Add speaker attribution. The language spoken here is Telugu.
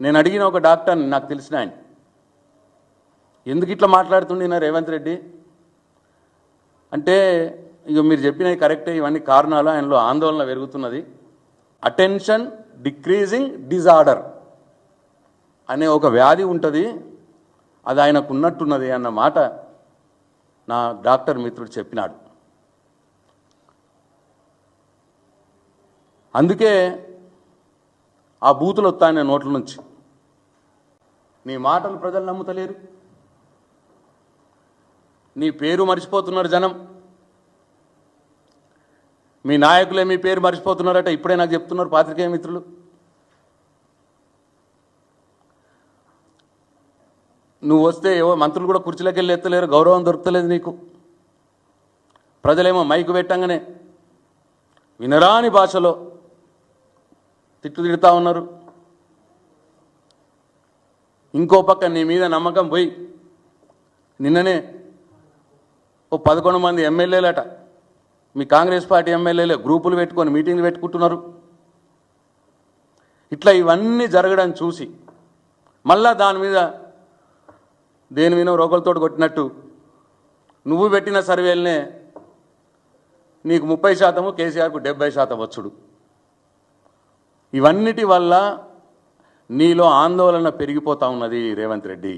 Speaker 1: నేను అడిగిన ఒక డాక్టర్ నాకు తెలిసిన ఆయన. ఎందుకు ఇట్లా మాట్లాడుతుండినా రేవంత్ రెడ్డి? అంటే ఇక మీరు చెప్పినవి కరెక్టే ఇవన్నీ కారణాలు ఆయనలో ఆందోళన పెరుగుతున్నది. అటెన్షన్ డిక్రీజింగ్ డిజార్డర్ అనే ఒక వ్యాధి ఉంటుంది. అది ఆయనకు ఉన్నట్టున్నది అన్న మాట నా డాక్టర్ మిత్రుడు చెప్పినాడు. అందుకే ఆ బూతులు వస్తాయి నోట్ల నుంచి. నీ మాటలు ప్రజలు నమ్ముతలేరు. నీ పేరు మర్చిపోతున్నారు జనం. మీ నాయకులే మీ పేరు మర్చిపోతున్నారట ఇప్పుడే నాకు చెప్తున్నారు పాత్రికేయ మిత్రులు. నువ్వు వస్తే ఏవో మంత్రులు కూడా కుర్చీలోకి వెళ్ళి ఎత్తలేరు గౌరవం దొరకలేదు నీకు. ప్రజలేమో మైకు పెట్టంగానే వినరాని భాషలో తిట్టు తిడుతూ ఉన్నారు. ఇంకో పక్క నీ మీద నమ్మకం పోయి నిన్ననే ఓ పదకొండు మంది ఎమ్మెల్యేలట మీ కాంగ్రెస్ పార్టీ ఎమ్మెల్యేలే గ్రూపులు పెట్టుకొని మీటింగ్లు పెట్టుకుంటున్నారు. ఇట్లా ఇవన్నీ జరగడం చూసి మళ్ళా దాని మీద దేని మీద రోగులతో కొట్టినట్టు నువ్వు పెట్టిన సర్వేలనే నీకు ముప్పై శాతము కేసీఆర్కు డెబ్బై శాతం వచ్చుడు. ఇవన్నిటి వల్ల నీలో ఆందోళన పెరిగిపోతా ఉన్నది రేవంత్ రెడ్డి.